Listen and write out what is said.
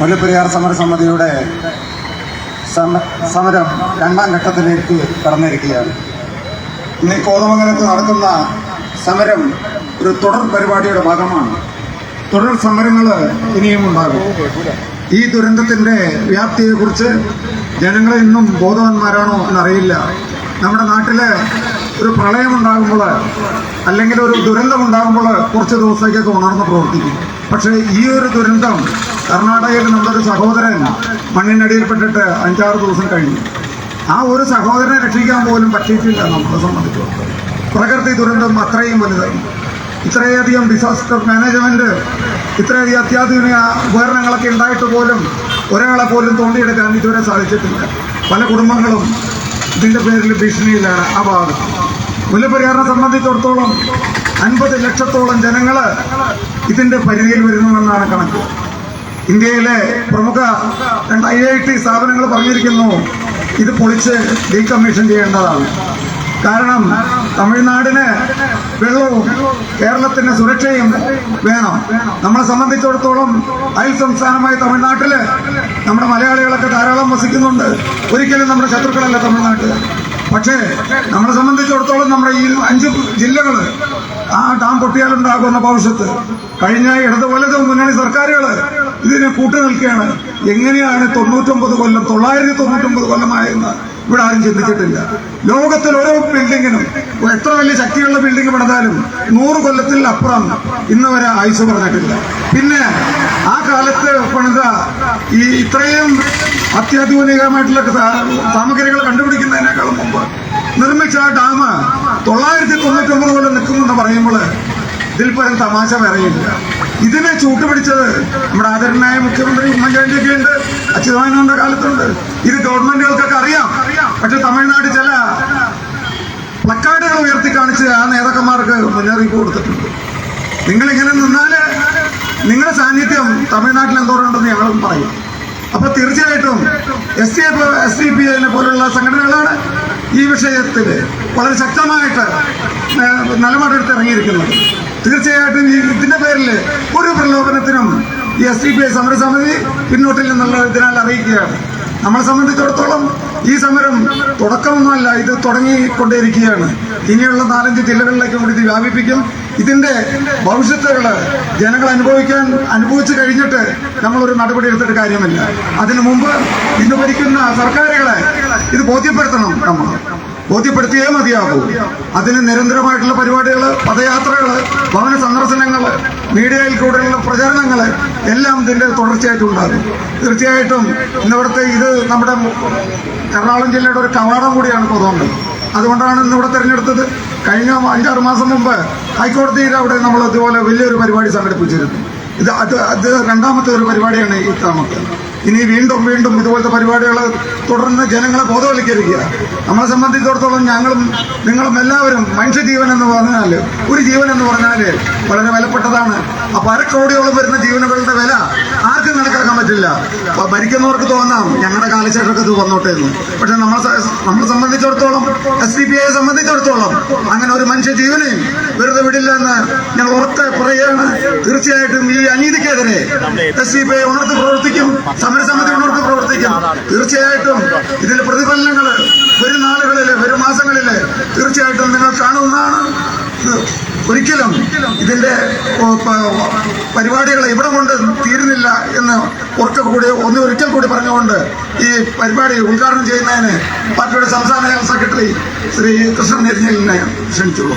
മുല്ലപ്പെരിയാർ സമരസമിതിയുടെ സമ- സമരം രണ്ടാം ഘട്ടത്തിലേക്ക് കടന്നിരിക്കുകയാണ്. ഇന്ന് കോതമംഗലത്ത് നടക്കുന്ന സമരം ഒരു തുടർ പരിപാടിയുടെ ഭാഗമാണ്. തുടർ സമരങ്ങൾ ഇനിയും ഉണ്ടാകും. ഈ ദുരന്തത്തിന്റെ വ്യാപ്തിയെക്കുറിച്ച് ജനങ്ങൾ ഇന്നും ബോധവാന്മാരാണോ എന്നറിയില്ല. നമ്മുടെ നാട്ടിൽ ഒരു പ്രളയമുണ്ടാകുമ്പോൾ അല്ലെങ്കിൽ ഒരു ദുരന്തം ഉണ്ടാകുമ്പോൾ കുറച്ച് ദിവസത്തേക്കൊക്കെ ഉണർന്ന് പ്രവർത്തിക്കും. പക്ഷേ ഈ ഒരു ദുരന്തം കർണാടകയിൽ നമ്മളൊരു സഹോദരൻ മണ്ണിനടിയിൽപ്പെട്ടിട്ട് അഞ്ചാറ് ദിവസം കഴിഞ്ഞു. ആ ഒരു സഹോദരനെ രക്ഷിക്കാൻ പോലും പറ്റിയിട്ടില്ല നമ്മളെ സംബന്ധിച്ചിടത്തോളം. പ്രകൃതി ദുരന്തം അത്രയും വലുതായി. ഇത്രയധികം ഡിസാസ്റ്റർ മാനേജ്മെന്റ് ഇത്രയധികം അത്യാധുനിക ഉപകരണങ്ങളൊക്കെ ഉണ്ടായിട്ട് പോലും ഒരാളെ പോലും തോണ്ടിയെടുക്കാൻ ഇതുവരെ സാധിച്ചിട്ടില്ല. പല കുടുംബങ്ങളും ഇതിന്റെ പേരിൽ ഭീഷണിയിലാണ് ആ ഭാഗം മുല്ലപ്പെരിയാറിനെ സംബന്ധിച്ചിടത്തോളം അൻപത് ലക്ഷത്തോളം ജനങ്ങൾ ഇതിന്റെ പരിധിയിൽ വരുന്നുവെന്നാണ് കണക്ക്. ഇന്ത്യയിലെ പ്രമുഖ രണ്ട് ഐ ഐ ടി സ്ഥാപനങ്ങൾ പറഞ്ഞിരിക്കുന്നു. ഇത് പൊളിച്ച് ഡീകമ്മീഷൻ ചെയ്യേണ്ടതാണ്. കാരണം തമിഴ്നാടിന് വെള്ളവും കേരളത്തിന് സുരക്ഷയും വേണം. നമ്മളെ സംബന്ധിച്ചിടത്തോളം അയൽ സംസ്ഥാനമായ തമിഴ്നാട്ടിൽ നമ്മുടെ മലയാളികളൊക്കെ ധാരാളം വസിക്കുന്നുണ്ട്. ഒരിക്കലും നമ്മുടെ ശത്രുക്കളല്ല തമിഴ്നാട്ടിൽ പക്ഷേ നമ്മളെ സംബന്ധിച്ചിടത്തോളം നമ്മുടെ ഈ അഞ്ച് ജില്ലകൾ ആ ഡാം പൊട്ടിയാലുണ്ടാകുന്ന ഭവിഷ്യത്ത്. കഴിഞ്ഞ ഇടത് വലത് മുന്നണി സർക്കാരുകൾ ഇതിനെ കൂട്ടു നിൽക്കുകയാണ്. എങ്ങനെയാണ് തൊണ്ണൂറ്റൊമ്പത് കൊല്ലം തൊള്ളായിരത്തി തൊണ്ണൂറ്റൊമ്പത് കൊല്ലമായെന്ന് ഇവിടെ ആരും ചിന്തിച്ചിട്ടില്ല. ലോകത്തിൽ ഓരോ ബിൽഡിങ്ങിനും എത്ര വലിയ ശക്തിയുള്ള ബിൽഡിംഗ് പണിതാലും നൂറ് കൊല്ലത്തിൽ അപ്പുറം ഇന്ന് വരെ ആയുസ് പറഞ്ഞിട്ടില്ല. പിന്നെ ആ കാലത്ത് പണിത ഈ ഇത്രയും അത്യാധുനികമായിട്ടുള്ള സാമഗ്രികൾ കണ്ടുപിടിക്കുന്നതിനേക്കാളും മുമ്പ് നിർമ്മിച്ച ആ ഡാം തൊള്ളായിരത്തി തൊണ്ണൂറ്റൊമ്പത് കൊല്ലം നിൽക്കുമെന്ന് പറയുമ്പോൾ ഇതിൽ പരം തമാശ വേറെയില്ല. ഇതിനെ ചൂട്ടുപിടിച്ചത് നമ്മുടെ ആദരണീയ മുഖ്യമന്ത്രി ഉമ്മൻചാണ്ടിയൊക്കെ ഉണ്ട്. അച്യുതാനന്ദന്റെ കാലത്തുണ്ട്. ഇത് ഗവൺമെന്റുകൾക്കൊക്കെ അറിയാം. പക്ഷെ തമിഴ്നാട് ചില പ്ലക്കാർഡുകൾ ഉയർത്തി കാണിച്ച് ആ നേതാക്കന്മാർക്ക് മുന്നറിയിപ്പ് കൊടുത്തിട്ടുണ്ട്. നിങ്ങൾ ഇങ്ങനെ നിന്നാൽ നിങ്ങളുടെ സാന്നിധ്യം തമിഴ്നാട്ടിൽ എന്തോരുണ്ടെന്ന് ഞങ്ങളും പറയും. അപ്പൊ തീർച്ചയായിട്ടും S D S D P ഐനെ പോലുള്ള സംഘടനകളാണ് ഈ വിഷയത്തിൽ വളരെ ശക്തമായിട്ട് നിലപാടെടുത്ത് ഇറങ്ങിയിരിക്കുന്നത്. തീർച്ചയായിട്ടും ഇതിന്റെ പേരിൽ ഒരു പ്രലോഭനത്തിനും ഈ എസ് ഡി പി ഐ സമരസമിതി പിന്നോട്ടിൽ നിന്നുള്ള ഇതിനാൽ അറിയിക്കുകയാണ്. നമ്മളെ സംബന്ധിച്ചിടത്തോളം ഈ സമരം തുടക്കമൊന്നുമല്ല ഇത് തുടങ്ങിക്കൊണ്ടേയിരിക്കുകയാണ്. ഇനിയുള്ള നാലഞ്ച് ജില്ലകളിലേക്കും കൂടി ഇത് വ്യാപിപ്പിക്കും. ഇതിന്റെ ഭവിഷ്യത്തുകൾ ജനങ്ങൾ അനുഭവിക്കാൻ അനുഭവിച്ചു കഴിഞ്ഞിട്ട് നമ്മളൊരു നടപടി എടുത്തിട്ട് കാര്യമില്ല. അതിനു മുമ്പ് ഇന്ന് ഭരിക്കുന്ന സർക്കാരുകളെ ഇത് ബോധ്യപ്പെടുത്തണം നമ്മൾ ബോധ്യപ്പെടുത്തിയേ മതിയാകൂ. അതിന് നിരന്തരമായിട്ടുള്ള പരിപാടികൾ പദയാത്രകൾ ഭവന സന്ദർശനങ്ങൾ മീഡിയയിൽ കൂടെയുള്ള പ്രചരണങ്ങൾ എല്ലാം ഇതിന്റെ തുടർച്ചയായിട്ട് ഉണ്ടാകും. തീർച്ചയായിട്ടും ഇന്നിവിടുത്തെ ഇത് നമ്മുടെ എറണാകുളം ജില്ലയുടെ ഒരു കവാടം കൂടിയാണ് കൊതുകൊണ്ട് അതുകൊണ്ടാണ് ഇന്നിവിടെ തിരഞ്ഞെടുത്തത്. കഴിഞ്ഞ അഞ്ചാറ് മാസം മുമ്പ് ഹൈക്കോടതിയിൽ അവിടെ നമ്മൾ ഇതുപോലെ വലിയൊരു പരിപാടി സംഘടിപ്പിച്ചിരുന്നു. ഇത് അത് അത് രണ്ടാമത്തെ ഒരു പരിപാടിയാണ് ഈ താമസം. ഇനി വീണ്ടും വീണ്ടും ഇതുപോലത്തെ പരിപാടികൾ തുടർന്ന് ജനങ്ങളെ ബോധവൽക്കരിക്കുക. നമ്മളെ സംബന്ധിച്ചിടത്തോളം ഞങ്ങളും നിങ്ങളും എല്ലാവരും മനുഷ്യജീവൻ എന്ന് പറഞ്ഞാൽ ഒരു ജീവൻ എന്ന് പറഞ്ഞാൽ വളരെ വിലപ്പെട്ടതാണ്. അപ്പൊ അരക്കോടിയോളം വരുന്ന ജീവനുകളുടെ വില ആർക്കും കണക്കാക്കാൻ പറ്റില്ല. അപ്പം ഭരിക്കുന്നവർക്ക് തോന്നാം ഞങ്ങളുടെ കാലശേഷമൊക്കെ ഇത് വന്നോട്ടേന്ന് പക്ഷെ നമ്മളെ നമ്മളെ സംബന്ധിച്ചിടത്തോളം എസ് ഡി പി ഐയെ സംബന്ധിച്ചിടത്തോളം അങ്ങനെ ഒരു മനുഷ്യ ജീവനെയും വെറുതെ വിടില്ല എന്ന് ഞങ്ങൾ ഉറക്കെ പറയുകയാണ്. തീർച്ചയായിട്ടും ഈ അനീതിക്കെതിരെ എസ് സി പി ഐ ഉണർത്ത് പ്രവർത്തിക്കും സമരസമിതി ഉണർത്ത് പ്രവർത്തിക്കും. തീർച്ചയായിട്ടും ഇതിൽ പ്രതിഫലനങ്ങൾ വരും നാളുകളിൽ വരും മാസങ്ങളിൽ തീർച്ചയായിട്ടും നിങ്ങൾ കാണുന്നതാണ്. ഒരിക്കലും ഇതിന്റെ പരിപാടികൾ ഇവിടെ കൊണ്ട് തീരുന്നില്ല എന്ന് കൂടി ഒന്ന് ഒരിക്കൽ കൂടി പറഞ്ഞുകൊണ്ട് ഈ പരിപാടി ഉദ്ഘാടനം ചെയ്യുന്നതിന് പാർട്ടിയുടെ സംസ്ഥാന ജനറൽ സെക്രട്ടറി ശ്രീ കൃഷ്ണൻ നെരിഞ്ഞലിനെ ക്ഷണിച്ചുള്ളൂ.